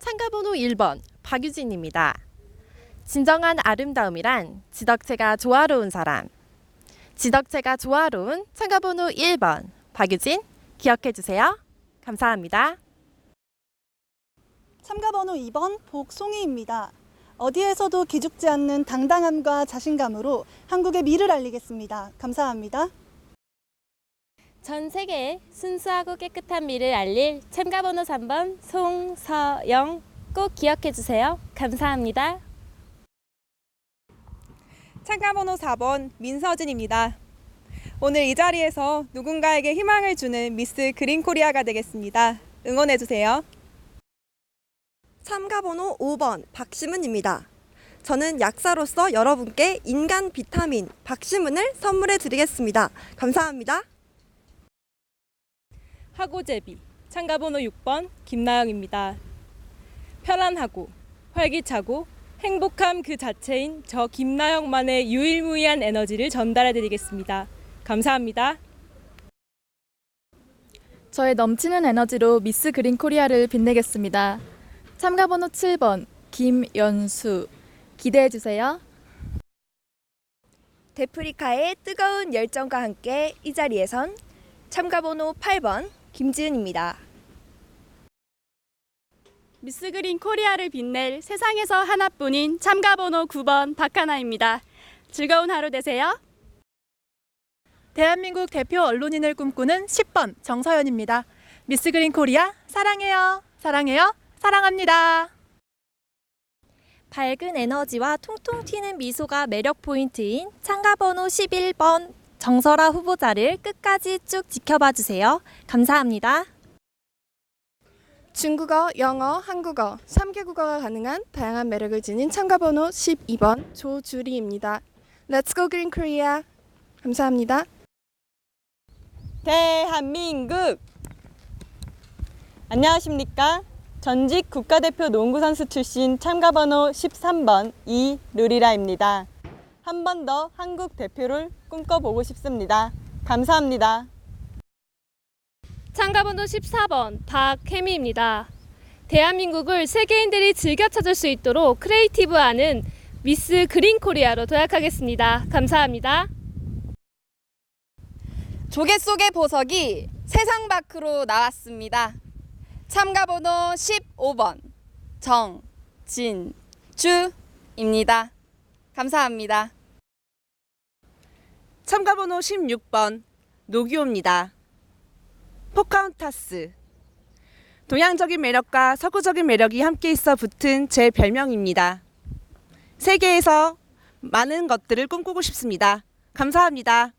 참가번호 1번 박유진입니다. 진정한 아름다움이란 지덕체가 조화로운 사람. 지덕체가 조화로운 참가번호 1번 박유진 기억해 주세요. 감사합니다. 참가번호 2번 복송이입니다. 어디에서도 기죽지 않는 당당함과 자신감으로 한국의 미를 알리겠습니다. 감사합니다. 전 세계에 순수하고 깨끗한 미를 알릴 참가번호 3번 송서영 꼭 기억해 주세요. 감사합니다. 참가번호 4번 민서진입니다. 오늘 이 자리에서 누군가에게 희망을 주는 미스 그린 코리아가 되겠습니다. 응원해 주세요. 참가번호 5번 박시문입니다. 저는 약사로서 여러분께 인간 비타민 박시문을 선물해 드리겠습니다. 감사합니다. 학고제비 참가번호 6번 김나영입니다. 편안하고 활기차고 행복함 그 자체인 저 김나영만의 유일무이한 에너지를 전달해 드리겠습니다. 감사합니다. 저의 넘치는 에너지로 미스 그린 코리아를 빛내겠습니다. 참가 번호 7번 김연수 기대해 주세요. 데프리카의 뜨거운 열정과 함께 이 자리에선 참가 번호 8번 김지은입니다. 미스 그린 코리아를 빛낼 세상에서 하나뿐인 참가번호 9번 박하나입니다. 즐거운 하루 되세요. 대한민국 대표 언론인을 꿈꾸는 10번 정서연입니다. 미스 그린 코리아 사랑해요. 사랑해요. 사랑합니다. 밝은 에너지와 통통 튀는 미소가 매력 포인트인 참가 번호 11번 정설아 후보자를 끝까지 쭉 지켜봐 주세요. 감사합니다. 중국어, 영어, 한국어 3개 국어가 가능한 다양한 매력을 지닌 참가 번호 12번 조주리입니다. Let's go Green Korea. 감사합니다. 대한민국 안녕하십니까 전직 국가대표 농구 선수 출신 참가 번호 13번 이루리라입니다. 한 번 더 한국 대표를 꿈꿔보고 싶습니다. 감사합니다. 참가번호 14번 박혜미입니다. 대한민국을 세계인들이 즐겨 찾을 수 있도록 크리에이티브하는 미스 그린 코리아로 도약하겠습니다. 감사합니다. 조개 속의 보석이 세상 밖으로 나왔습니다. 참가 번호 15번 정진주입니다. 감사합니다. 참가번호 16번 노기호입니다. 포카운타스 동양적인 매력과 서구적인 매력이 함께 있어 붙은 제 별명입니다. 세계에서 많은 것들을 꿈꾸고 싶습니다. 감사합니다.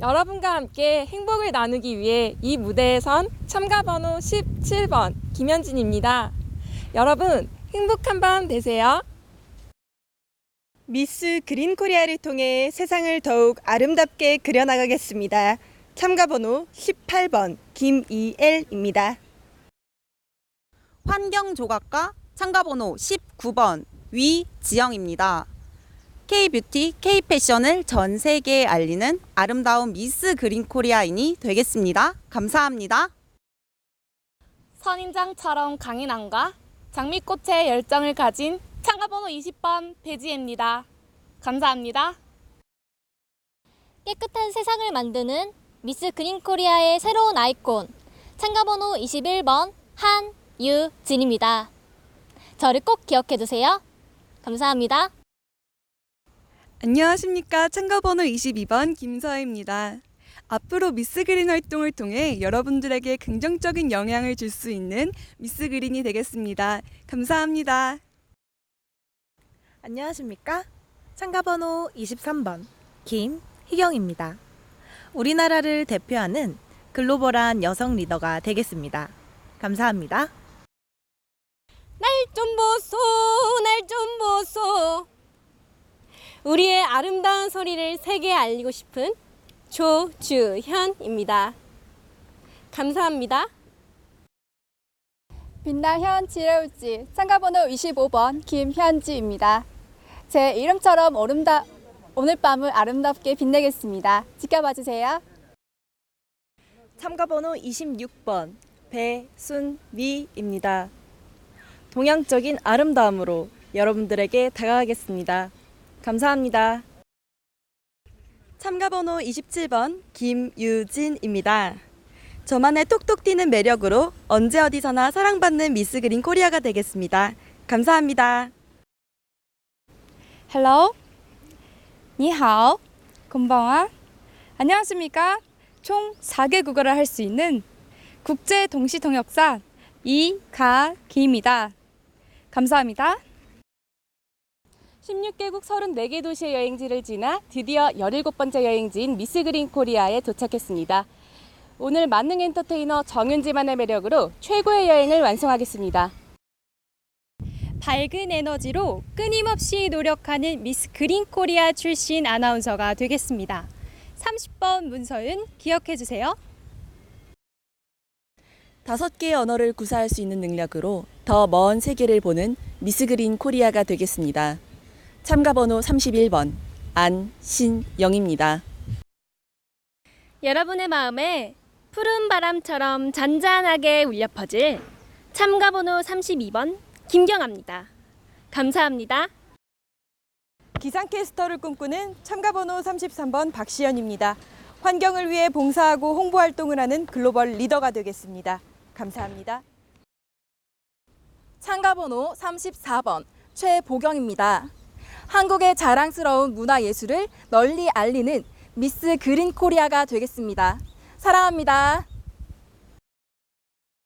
여러분과 함께 행복을 나누기 위해 이 무대에 선 참가 번호 17번 김현진입니다. 여러분 행복한 밤 되세요. 미스 그린 코리아를 통해 세상을 더욱 아름답게 그려나가겠습니다. 참가 번호 18번 김이엘입니다. 환경조각가 참가 번호 19번 위지영입니다. K뷰티, K패션을 전 세계에 알리는 아름다운 미스 그린 코리아인이 되겠습니다. 감사합니다. 선인장처럼 강인함과 장미꽃의 열정을 가진 참가번호 20번 배지혜입니다. 감사합니다. 깨끗한 세상을 만드는 미스 그린 코리아의 새로운 아이콘 참가 번호 21번 한유진입니다. 저를 꼭 기억해 주세요. 감사합니다. 안녕하십니까. 참가 번호 22번 김서혜입니다. 앞으로 미스 그린 활동을 통해 여러분들에게 긍정적인 영향을 줄 수 있는 미스 그린이 되겠습니다. 감사합니다. 안녕하십니까? 참가번호 23번 김희경입니다. 우리나라를 대표하는 글로벌한 여성 리더가 되겠습니다. 감사합니다. 날 좀 보소, 날 좀 보소. 우리의 아름다운 소리를 세계에 알리고 싶은 조주현입니다. 감사합니다. 빛나현 지레울지 참가번호 25번 김현지입니다. 제 이름처럼 오름다, 오늘 밤을 아름답게 빛내겠습니다. 지켜봐 주세요. 참가번호 26번 배순미입니다. 동양적인 아름다움으로 여러분들에게 다가가겠습니다. 감사합니다. 참가번호 27번 김유진입니다. 저만의 톡톡 튀는 매력으로 언제 어디서나 사랑받는 미스 그린 코리아가 되겠습니다. 감사합니다. Hello. 你好. 곤방와. 안녕하십니까? 총 4개 국어를 할 수 있는 국제 동시 통역사 이가기입니다. 감사합니다. 16개국 34개 도시의 여행지를 지나 드디어 17번째 여행지인 미스 그린 코리아에 도착했습니다. 오늘 만능 엔터테이너 정윤지만의 매력으로 최고의 여행을 완성하겠습니다. 밝은 에너지로 끊임없이 노력하는 미스 그린 코리아 출신 아나운서가 되겠습니다. 30번 문서은 기억해 주세요. 다섯 개의 언어를 구사할 수 있는 능력으로 더 먼 세계를 보는 미스 그린 코리아가 되겠습니다. 참가 번호 31번 안신영입니다. 여러분의 마음에 푸른 바람처럼 잔잔하게 울려 퍼질 참가 번호 32번 김경아입니다. 감사합니다. 기상캐스터를 꿈꾸는 참가번호 33번 박시연입니다. 환경을 위해 봉사하고 홍보 활동을 하는 글로벌 리더가 되겠습니다. 감사합니다. 참가번호 34번 최보경입니다. 한국의 자랑스러운 문화예술을 널리 알리는 미스 그린 코리아가 되겠습니다. 사랑합니다.